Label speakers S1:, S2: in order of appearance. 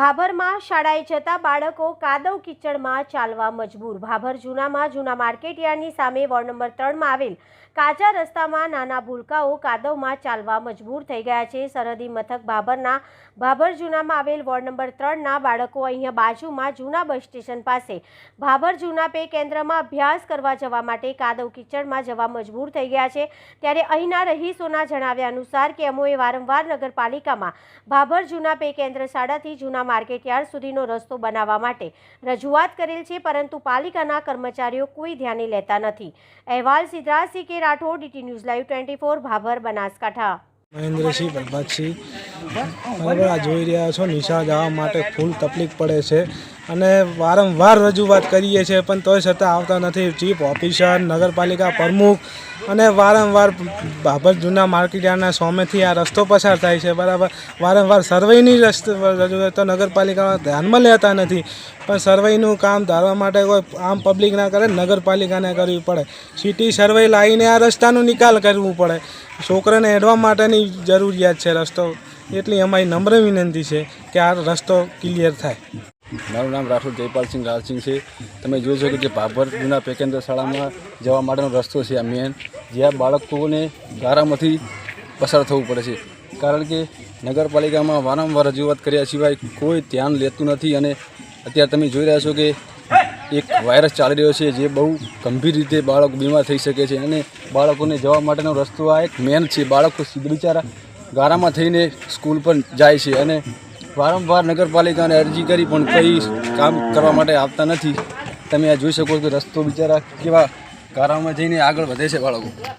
S1: ભાભરમાં શાળાએ જતા બાળકો કાદવ કિચડમાં ચાલવા મજબૂર. ભાભર જૂનામાં જૂના માર્કેટયાર્ડની સામે વોર્ડ નંબર ત્રણમાં આવેલ કાચા રસ્તામાં નાના ભૂલકાઓ કાદવમાં ચાલવા મજબૂર થઈ ગયા છે. સરહદી મથક ભાભરના, ભાભર જૂનામાં આવેલ વોર્ડ નંબર ત્રણના બાળકો અહીંયા બાજુમાં જૂના બસ સ્ટેશન પાસે ભાભર જૂના પે કેન્દ્રમાં અભ્યાસ કરવા જવા માટે કાદવ કિચડમાં જવા મજબૂર થઈ ગયા છે. ત્યારે અહીંના રહીશોના જણાવ્યા અનુસાર કે અમોએ વારંવાર નગરપાલિકામાં ભાભર જૂના પે કેન્દ્ર શાળાથી જૂના માર્કેટયાર્ડ સુધીનો રસ્તો બનાવવા માટે રજૂઆત કરેલ છે, પરંતુ પાલિકાના કર્મચારીઓ કોઈ ધ્યાને લેતા નથી. અહેવાલ Siddhrajsinh K Rathod, DT news live twenty four, Bhabhar, Banaskantha.
S2: Mahendrasinh Prabhatsinh જોઈ રહ્યા છો નિશાળ જવા માટે ફૂલ તકલીફ પડે છે. અને વારંવાર રજૂઆત કરીએ છીએ, પણ તોય છતાં આવતા નથી. ચીફ ઓફિસર નગરપાલિકા પ્રમુખ અને વારંવાર બાબર જૂના માર્કેટયાર્ડના સોમેથી આ રસ્તો પસાર થાય છે, બરાબર? વારંવાર સર્વેની રજૂઆત તો નગરપાલિકા ધ્યાનમાં લેતા નથી, પણ સર્વેનું કામ ધારવા માટે કોઈ આમ પબ્લિક ના કરે નગરપાલિકાને કરવી પડે. સિટી સર્વે લાવીને આ રસ્તાનો નિકાલ કરવું પડે. છોકરાને એડવા માટેની જરૂરિયાત છે રસ્તો. એટલી અમારી નમ્ર વિનંતી છે કે આ રસ્તો ક્લિયર થાય.
S3: મારું નામ રાઠોડ જયપાલસિંહ લાલસિંહ છે. તમે જોઈ શકો કે ભાભર જૂના પેકેન્દ્ર શાળામાં જવા માટેનો રસ્તો છે આ મેન જ્યાં બાળકોને ગારામાંથી પસાર થવું પડે છે. કારણ કે નગરપાલિકામાં વારંવાર રજૂઆત કર્યા સિવાય કોઈ ધ્યાન લેતું નથી અને અત્યારે તમે જોઈ રહ્યા છો કે એક વાયરસ ચાલી રહ્યો છે જે બહુ ગંભીર રીતે બાળક બીમાર થઈ શકે છે અને બાળકોને જવા માટેનો રસ્તો આ એક મેન છે. બાળકો બિચારા ગારામાં થઈને સ્કૂલ પર જાય છે અને વારંવાર નગરપાલિકાને અરજી કરી પણ કંઈ કામ કરવા માટે આપતા નથી. તમે આ જોઈ શકો કે રસ્તો બિચારા કેવા કારામાં જઈને આગળ વધે છે બાળકો.